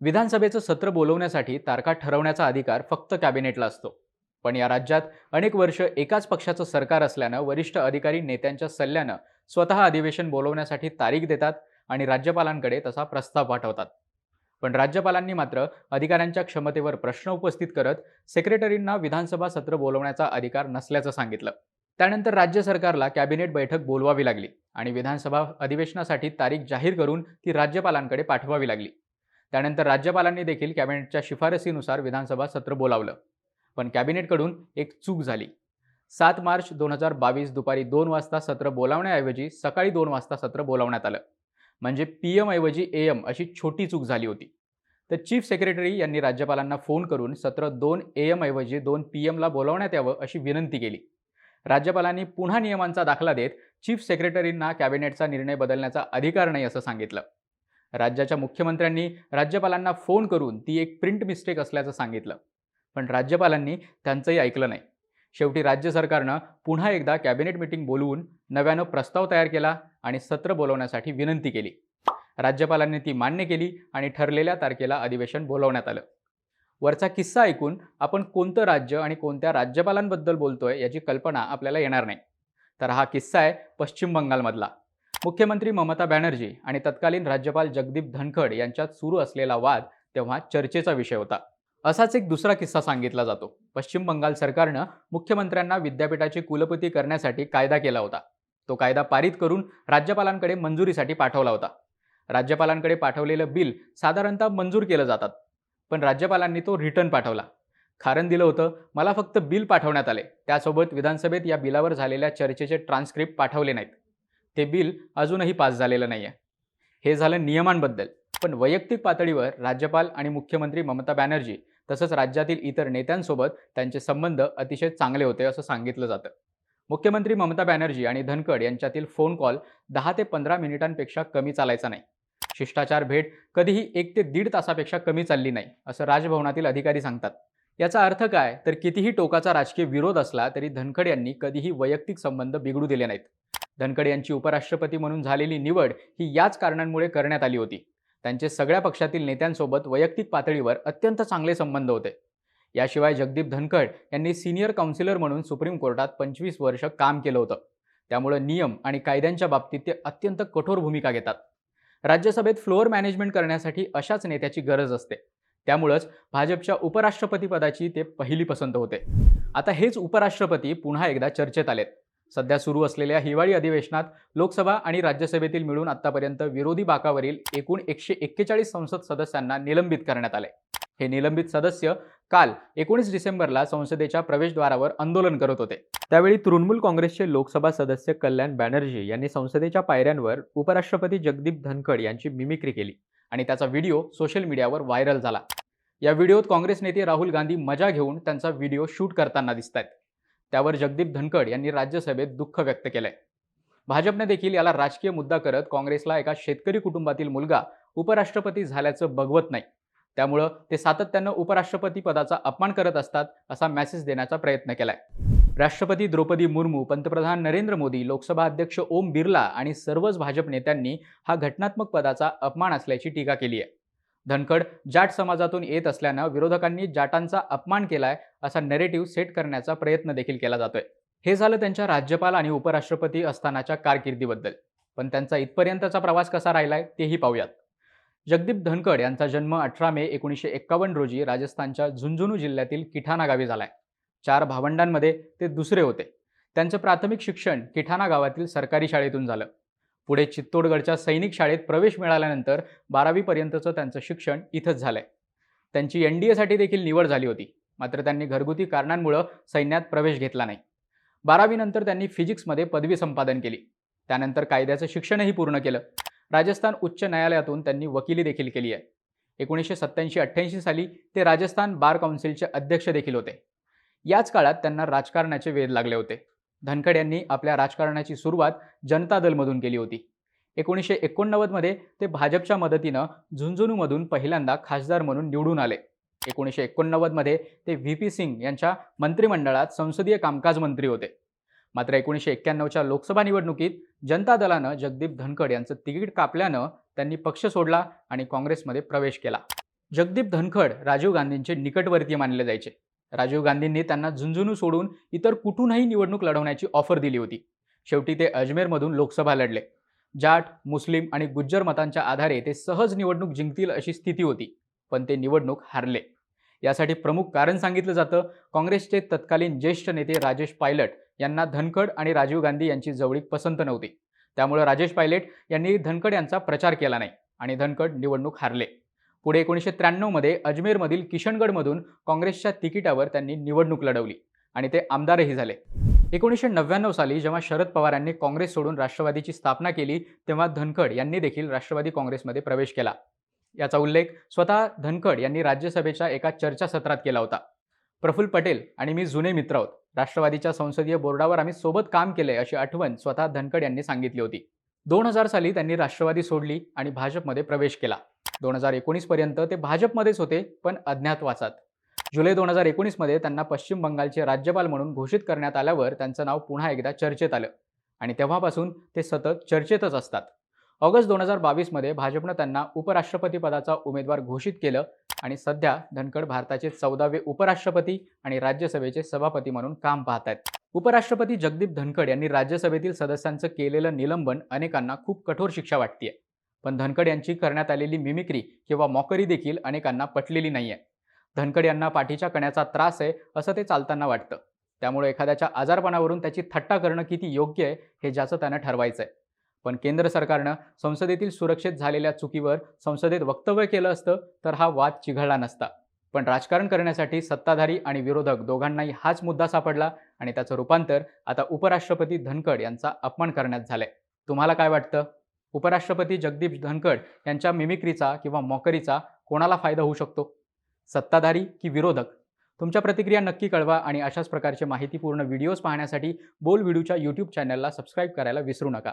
विधानसभेचं सत्र बोलवण्यासाठी तारखा ठरवण्याचा अधिकार फक्त कॅबिनेटला असतो. पण या राज्यात अनेक वर्ष एकाच पक्षाचं सरकार असल्यानं वरिष्ठ अधिकारी नेत्यांच्या सल्ल्यानं स्वतः अधिवेशन बोलवण्यासाठी तारीख देतात आणि राज्यपालांकडे तसा प्रस्ताव पाठवतात. पण राज्यपालांनी मात्र अधिकाऱ्यांच्या क्षमतेवर प्रश्न उपस्थित करत सेक्रेटरींना विधानसभा सत्र बोलवण्याचा अधिकार नसल्याचं सांगितलं. त्यानंतर राज्य सरकारला कॅबिनेट बैठक बोलवावी लागली आणि विधानसभा अधिवेशनासाठी तारीख जाहीर करून ती राज्यपालांकडे पाठवावी लागली. त्यानंतर राज्यपालांनी देखील कॅबिनेटच्या शिफारसीनुसार विधानसभा सत्र बोलावलं. पण कॅबिनेटकडून एक चूक झाली. सात मार्च दोन हजार बावीस दुपारी दोन वाजता सत्र बोलावण्याऐवजी सकाळी दोन वाजता सत्र बोलावण्यात आलं. म्हणजे पी एमऐवजी ए एम अशी छोटी चूक झाली होती. तर चीफ सेक्रेटरी यांनी राज्यपालांना फोन करून सत्र दोन ए एमऐवजी दोन पी एमला बोलावण्यात यावं अशी विनंती केली. राज्यपालांनी पुन्हा नियमांचा दाखला देत चीफ सेक्रेटरींना कॅबिनेटचा निर्णय बदलण्याचा अधिकार नाही असं सांगितलं. राज्याच्या मुख्यमंत्र्यांनी राज्यपालांना फोन करून ती एक प्रिंट मिस्टेक असल्याचं सांगितलं. पण राज्यपालांनी त्यांचंही ऐकलं नाही. शेवटी राज्य सरकारनं पुन्हा एकदा कॅबिनेट मिटिंग बोलवून नव्यानं प्रस्ताव तयार केला आणि सत्र बोलवण्यासाठी विनंती केली. राज्यपालांनी ती मान्य केली आणि ठरलेल्या तारखेला अधिवेशन बोलवण्यात आलं. वरचा किस्सा ऐकून आपण कोणतं राज्य आणि कोणत्या राज्यपालांबद्दल बोलतोय याची कल्पना आपल्याला येणार नाही. तर हा किस्सा आहे पश्चिम बंगालमधला. मुख्यमंत्री ममता बॅनर्जी आणि तत्कालीन राज्यपाल जगदीप धनखड यांच्यात सुरू असलेला वाद तेव्हा चर्चेचा विषय होता. असाच एक दुसरा किस्सा सांगितला जातो. पश्चिम बंगाल सरकारनं मुख्यमंत्र्यांना विद्यापीठाचे कुलपती करण्यासाठी कायदा केला होता. तो कायदा पारित करून राज्यपालांकडे मंजुरीसाठी पाठवला होता. राज्यपालांकडे पाठवलेलं बिल साधारणतः मंजूर केलं जातात. पण राज्यपालांनी तो रिटर्न पाठवला. कारण दिलं होतं मला फक्त बिल पाठवण्यात आले. त्यासोबत विधानसभेत या बिलावर झालेल्या चर्चेचे ट्रान्स्क्रिप्ट पाठवले नाहीत. ते बिल अजूनही पास झालेलं नाही आहे हे झालं नियमांबद्दल. पण वैयक्तिक पातळीवर राज्यपाल आणि मुख्यमंत्री ममता बॅनर्जी तसंच राज्यातील इतर नेत्यांसोबत त्यांचे संबंध अतिशय चांगले होते असं सांगितलं जातं. मुख्यमंत्री ममता बॅनर्जी आणि धनखड यांच्यातील फोन कॉल दहा ते पंधरा मिनिटांपेक्षा कमी चालायचा नाही. शिष्टाचार भेट कधीही एक ते दीड तासापेक्षा कमी चालली नाही असं राजभवनातील अधिकारी सांगतात. याचा अर्थ काय? तर कितीही टोकाचा राजकीय विरोध असला तरी धनखड यांनी कधीही वैयक्तिक संबंध बिघडू दिले नाहीत. धनखड यांची उपराष्ट्रपती म्हणून झालेली निवड ही याच कारणांमुळे करण्यात आली होती. त्यांचे सगळ्या पक्षातील नेत्यांसोबत वैयक्तिक पातळीवर अत्यंत चांगले संबंध होते. याशिवाय जगदीप धनखड यांनी सिनियर काउन्सिलर म्हणून सुप्रीम कोर्टात पंचवीस वर्ष काम केलं होतं. त्यामुळे नियम आणि कायद्यांच्या बाबतीत ते अत्यंत कठोर भूमिका घेतात. राज्यसभेत फ्लोअर मॅनेजमेंट करण्यासाठी अशाच नेत्याची गरज असते. त्यामुळंच भाजपच्या उपराष्ट्रपतीपदाची ते पहिली पसंत होते. आता हेच उपराष्ट्रपती पुन्हा एकदा चर्चेत आलेत. सध्या सुरू असलेल्या हिवाळी अधिवेशनात लोकसभा आणि राज्यसभेतील मिळून आतापर्यंत विरोधी बाकावरील एकूण एकशे एक्केचाळीस संसद सदस्यांना निलंबित करण्यात आले. हे निलंबित सदस्य काल एकोणीस डिसेंबरला संसदेच्या प्रवेशद्वारावर आंदोलन करत होते. त्यावेळी तृणमूल काँग्रेसचे लोकसभा सदस्य कल्याण बॅनर्जी यांनी संसदेच्या पायऱ्यांवर उपराष्ट्रपती जगदीप धनखड यांची मिमिक्री केली. आणि त्याचा व्हिडिओ सोशल मीडियावर व्हायरल झाला. या व्हिडिओत काँग्रेस नेते राहुल गांधी मजा घेऊन त्यांचा व्हिडिओ शूट करताना दिसत आहेत त्यावर जगदीप धनखड यांनी राज्यसभेत दुःख व्यक्त केलंय. भाजपने देखील याला राजकीय मुद्दा करत काँग्रेसला एका शेतकरी कुटुंबातील मुलगा उपराष्ट्रपती झाल्याचं बघवत नाही. त्यामुळं ते सातत्यानं उपराष्ट्रपती पदाचा अपमान करत असतात असा मेसेज देण्याचा प्रयत्न केलाय. राष्ट्रपती द्रौपदी मुर्मू पंतप्रधान नरेंद्र मोदी लोकसभा अध्यक्ष ओम बिर्ला आणि सर्वच भाजप नेत्यांनी हा घटनात्मक पदाचा अपमान असल्याची टीका केली आहे धनखड जाट समाजातून येत असल्यानं विरोधकांनी जाटांचा अपमान केलाय असा नेरेटिव्ह सेट करण्याचा प्रयत्न देखील केला जातोय. हे झालं त्यांच्या राज्यपाल आणि उपराष्ट्रपती असतानाच्या कारकिर्दीबद्दल. पण त्यांचा इथपर्यंतचा प्रवास कसा राहिलाय तेही पाहूयात. जगदीप धनखड यांचा जन्म अठरा मे एकोणीसशे एक्कावन्न रोजी राजस्थानच्या झुंझुनू जिल्ह्यातील किठाणा गावी झालाय. चार भावंडांमध्ये ते दुसरे होते. त्यांचं प्राथमिक शिक्षण किठाणा गावातील सरकारी शाळेतून झालं. पुढे चित्तोडगडच्या सैनिक शाळेत प्रवेश मिळाल्यानंतर बारावीपर्यंतचं त्यांचं शिक्षण इथंच झालंय. त्यांची एन डी एसाठी देखील निवड झाली होती. मात्र त्यांनी घरगुती कारणांमुळं सैन्यात प्रवेश घेतला नाही. बारावीनंतर त्यांनी फिजिक्समध्ये पदवी संपादन केली. त्यानंतर कायद्याचं शिक्षणही पूर्ण केलं. राजस्थान उच्च न्यायालयातून त्यांनी वकिली देखील केली आहे. एकोणीसशे सत्त्याऐंशी अठ्ठ्याऐंशी साली ते राजस्थान बार काउन्सिलचे अध्यक्ष देखील होते. याच काळात त्यांना राजकारणाचे वेध लागले होते. धनखड यांनी आपल्या राजकारणाची सुरुवात जनता दलमधून केली होती. एकोणीसशे एकोणनव्वदमध्ये ते भाजपच्या मदतीनं झुंझुनूमधून पहिल्यांदा खासदार म्हणून निवडून आले. एकोणीसशे एकोणनव्वदमध्ये ते व्ही. पी. सिंग यांच्या मंत्रिमंडळात संसदीय कामकाज मंत्री होते. मात्र एकोणीसशे एक्क्याण्णवच्या लोकसभा निवडणुकीत जनता दलानं जगदीप धनखड यांचं तिकीट कापल्यानं त्यांनी पक्ष सोडला आणि काँग्रेसमध्ये प्रवेश केला. जगदीप धनखड राजीव गांधींचे निकटवर्तीय मानले जायचे. राजीव गांधींनी त्यांना झुंझुनू सोडून इतर कुठूनही निवडणूक लढवण्याची ऑफर दिली होती. शेवटी ते अजमेरमधून लोकसभा लढले. जाट मुस्लिम आणि गुज्जर मतांच्या आधारे ते सहज निवडणूक जिंकतील अशी स्थिती होती पण ते निवडणूक हारले. यासाठी प्रमुख कारण सांगितलं जातं काँग्रेसचे तत्कालीन ज्येष्ठ नेते राजेश पायलट यांना धनखड आणि राजीव गांधी यांची जवळीक पसंत नव्हती. त्यामुळे राजेश पायलट यांनी धनखड यांचा प्रचार केला नाही आणि धनखड निवडणूक हारले. पुढे एकोणीसशे त्र्याण्णवमध्ये अजमेरमधील किशनगडमधून काँग्रेसच्या तिकिटावर त्यांनी निवडणूक लढवली आणि ते आमदारही झाले. एकोणीसशे नव्याण्णव साली जेव्हा शरद पवार यांनी काँग्रेस सोडून राष्ट्रवादीची स्थापना केली तेव्हा धनखड यांनी देखील राष्ट्रवादी काँग्रेसमध्ये प्रवेश केला. याचा उल्लेख स्वतः धनखड यांनी राज्यसभेच्या एका चर्चासत्रात केला होता. प्रफुल्ल पटेल आणि मी जुने मित्र आहोत. राष्ट्रवादीच्या संसदीय बोर्डावर आम्ही सोबत काम केलंय अशी आठवण स्वतः धनखड यांनी सांगितली होती. दोन हजार साली त्यांनी राष्ट्रवादी सोडली आणि भाजपमध्ये प्रवेश केला. दोन हजार एकोणीसपर्यंत ते भाजपमध्येच होते पण अज्ञातवासात. जुलै दोन हजार एकोणीसमध्ये त्यांना पश्चिम बंगालचे राज्यपाल म्हणून घोषित करण्यात आल्यावर त्यांचं नाव पुन्हा एकदा चर्चेत आलं. आणि तेव्हापासून ते सतत चर्चेतच असतात. ऑगस्ट दोन हजार बावीसमध्ये भाजपनं त्यांना उपराष्ट्रपती पदाचा उमेदवार घोषित केलं आणि सध्या धनखड भारताचे चौदावे उपराष्ट्रपती आणि राज्यसभेचे सभापती म्हणून काम पाहत आहेत उपराष्ट्रपती जगदीप धनखड यांनी राज्यसभेतील सदस्यांचं केलेलं निलंबन अनेकांना खूप कठोर शिक्षा वाटते पण धनखड यांची करण्यात आलेली मिमिक्री किंवा मॉकरी देखील अनेकांना पटलेली नाहीये. धनखड यांना पाठीच्या कण्याचा त्रास आहे असं ते चालताना वाटतं. त्यामुळे एखाद्याच्या आजारपणावरून त्याची थट्टा करणं किती योग्य आहे हे ज्याचं त्यानं ठरवायचं आहे पण केंद्र सरकारनं संसदेतील सुरक्षित झालेल्या चुकीवर संसदेत वक्तव्य केलं असतं तर हा वाद चिघळला नसता. पण राजकारण करण्यासाठी सत्ताधारी आणि विरोधक दोघांनाही हाच मुद्दा सापडला आणि त्याचं रूपांतर आता उपराष्ट्रपती धनखड यांचा अपमान करण्यात झालंय. तुम्हाला काय वाटतं? उपराष्ट्रपती जगदीप धनखड यांच्या मिमिक्रीचा किंवा मॉकरीचा कोणाला फायदा होऊ शकतो? सत्ताधारी की विरोधक? तुमच्या प्रतिक्रिया नक्की कळवा आणि अशाच प्रकारचे माहितीपूर्ण व्हिडिओज पाहण्यासाठी बोल व्हिडिओच्या यूट्यूब चॅनलला सबस्क्राईब करायला विसरू नका.